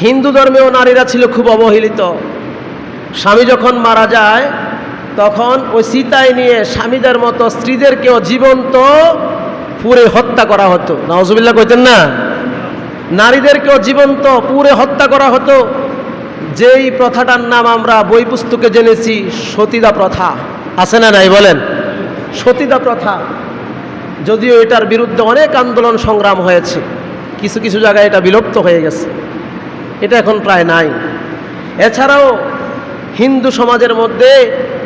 হিন্দু ধর্মেও নারীরা ছিল খুব অবহেলিত। স্বামী যখন মারা যায়, তখন ওই সীতায় নিয়ে স্বামীদের মতো স্ত্রীদেরকেও জীবন্ত পুরে হত্যা করা হতো। নওয়াজুবিল্লাহ কইতেন না? নারীদেরকেও জীবন্ত পুরে হত্যা করা হতো। যেই প্রথাটার নাম আমরা বই পুস্তকে জেনেছি, সতীদা প্রথা। আছে না নাই বলেন? সতীদা প্রথা। যদিও এটার বিরুদ্ধে অনেক আন্দোলন সংগ্রাম হয়েছে, কিছু কিছু জায়গায় এটা বিলুপ্ত হয়ে গেছে। এটা এখন প্রায় নাই। এছাড়াও হিন্দু সমাজের মধ্যে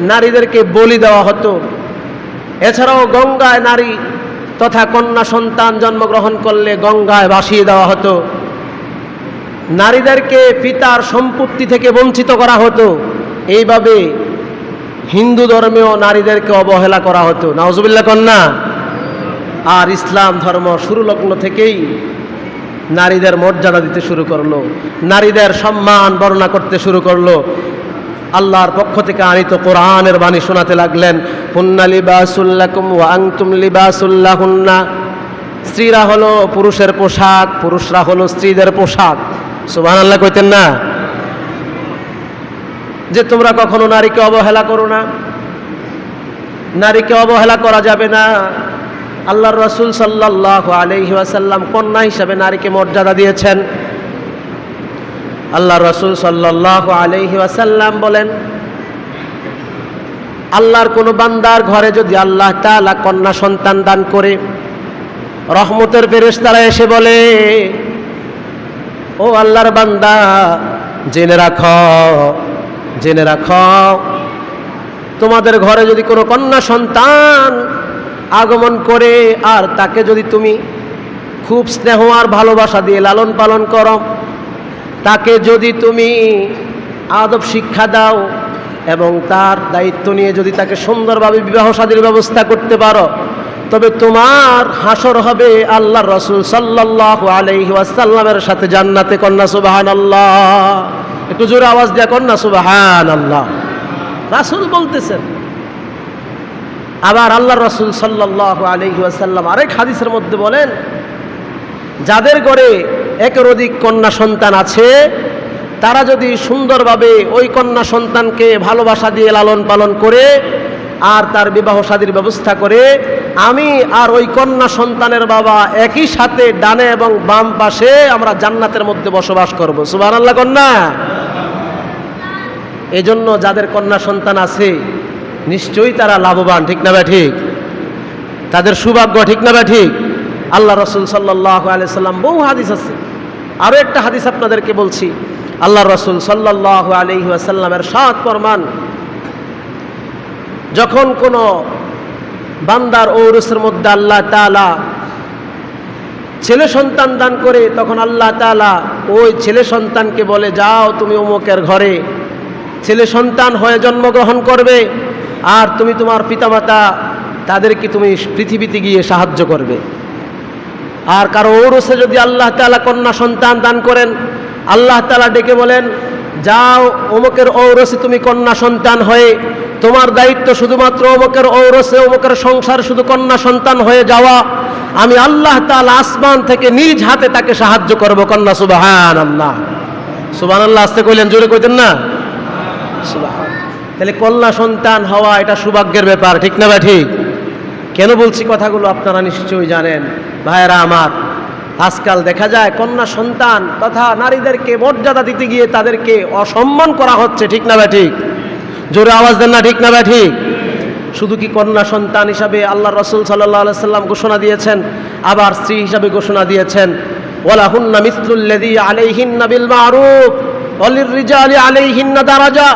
নারীদেরকে বলি দেওয়া হতো। এছাড়াও গঙ্গায় নারী তথা কন্যা সন্তান জন্মগ্রহণ করলে গঙ্গায় ভাসিয়ে দেওয়া হতো। নারীদেরকে পিতার সম্পত্তি থেকে বঞ্চিত করা হতো। এইভাবে হিন্দু ধর্মেও নারীদেরকে অবহেলা করা হতো। নাওজুবিল্লা কন্যা। আর ইসলাম ধর্ম শুরু লগ্ন থেকেই নারীদের মর্যাদা দিতে শুরু করল, নারীদের সম্মান বর্ণনা করতে শুরু করল। আল্লাহর পক্ষ থেকে আনিত কোরআনের বাণী শোনাতে লাগলেন হুন্না লিবাসুল্লাকুম লিবাসুল্লাহুন্না স্ত্রীরা হলো পুরুষের পোশাক, পুরুষরা হলো স্ত্রীদের পোশাক। সুবহানাল্লাহ আল্লাহ কইতেন না? যে তোমরা কখনো নারীকে অবহেলা করো না, নারীকে অবহেলা করা যাবে না। আল্লাহর রসুল সাল্লাহ আলহি ওয়াসাল্লাম কন্যা হিসাবে নারীকে মর্যাদা দিয়েছেন। আল্লাহ রসুল সাল্লাহ আলহি ওয়াসাল্লাম বলেন, আল্লাহর কোনো বান্দার ঘরে যদি আল্লাহ তালা কন্যা সন্তান দান করে, রহমতের ফেরেশতারা এসে বলে, ও আল্লাহর বান্দা, জেনে রাখ জেনে রাখ, তোমাদের ঘরে যদি কোনো কন্যা সন্তান আগমন করে, আর তাকে যদি তুমি খুব স্নেহ আর ভালোবাসা দিয়ে লালন পালন করো, তাকে যদি তুমি আদব শিক্ষা দাও এবং তার দায়িত্ব নিয়ে যদি তাকে সুন্দরভাবে বিবাহ সাদীর ব্যবস্থা করতে পারো, তবে তোমার হাসর হবে আল্লাহ রসুল সাল্লাহ আলহি ওয়াসাল্লামের সাথে জান্নাতে কন্যা সুবাহান আল্লাহ একটু জোরে আওয়াজ দেয়া, কন্যা সুবাহান আল্লাহ রাসুল বলতেছেন আবার আল্লাহ রসুল সাল্লাহ আলহি ওয়াসাল্লাম আরেক হাদিসের মধ্যে বলেন, যাদের ঘরে একের অধিক কন্যা সন্তান আছে, তারা যদি সুন্দরভাবে ওই কন্যা সন্তানকে ভালোবাসা দিয়ে লালন পালন করে আর তার বিবাহ শাদীর ব্যবস্থা করে, আমি আর ওই কন্যা সন্তানের বাবা একই সাথে ডানে এবং বাম পাশে আমরা জান্নাতের মধ্যে বসবাস করব। সুবাহ আল্লাহ কন্যা! এজন্য যাদের কন্যা সন্তান আছে নিশ্চয়ই তারা লাভবান, ঠিক না ঠিক? তাদের সৌভাগ্য ঠিক না ঠিক? আল্লাহ রসুল সাল্লাহ আলিয়াল্লাম বহু হাদিস আছে। আরও একটা হাদিস আপনাদেরকে বলছি। আল্লাহ রসুল সাল্লাহ আলহি আসাল্লামের সাত ফরমান, যখন কোনো বান্দার ঔরসের মধ্যে আল্লাহ তালা ছেলে সন্তান দান করে, তখন আল্লাহ তালা ওই ছেলে সন্তানকে বলে, যাও তুমি অমুকের ঘরে। ছেলে সন্তান হয়ে জন্মগ্রহণ করবে। আর তুমি তোমার পিতামাতা, তাদেরকে তুমি পৃথিবীতে গিয়ে সাহায্য করবে। আর কারও ঔরসে যদি আল্লাহ তালা কন্যা সন্তান দান করেন, আল্লাহ তালা ডেকে বলেন, যাও, অমুকের ঔরসে তুমি কন্যা সন্তান হয়ে, তোমার দায়িত্ব শুধুমাত্র অমুকের ঔরসে, অমুকের সংসার শুধু কন্যা সন্তান হয়ে যাওয়া। আমি আল্লাহ তালা আসমান থেকে নিজ হাতে তাকে সাহায্য করব, কন্যা সুবাহান আল্লাহ সুবাহ আল্লাহ আসতে কইলেন, জোরে কইতেন না? সুবহান। তাহলে কন্যা সন্তান হওয়া এটা সৌভাগ্যের ব্যাপার, ঠিক না বা ঠিক? কেন বলছি কথাগুলো আপনারা নিশ্চয়ই জানেন? ভাইয়েরা আমার, আজকাল দেখা যায় কন্যা সন্তান তথা নারীদেরকে মর্যাদা দিতে গিয়ে তাদেরকে অসম্মান করা হচ্ছে, ঠিক না বা ঠিক? জোরে আওয়াজ দেন না, ঠিক না বা ঠিক? শুধু কি কন্যা সন্তান হিসাবে আল্লাহ রসুল সাল্লাহ সাল্লাম ঘোষণা দিয়েছেন? আবার স্ত্রী হিসাবে ঘোষণা দিয়েছেন ওলা হুন্না মিসলুল্লাদি আলাইহিন্না বিল মারুফ অলির রিজালি আলাইহিন্না দারাজা।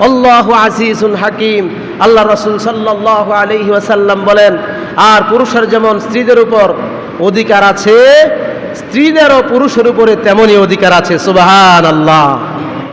আল্লাহ আজিজুল হাকিম। আল্লাহ রসুল সাল্লাহ আলহি ওয়াসাল্লাম বলেন, আর পুরুষের যেমন স্ত্রীদের উপর অধিকার আছে, স্ত্রীদেরও পুরুষের উপরে তেমনই অধিকার আছে। সুবাহান আল্লাহ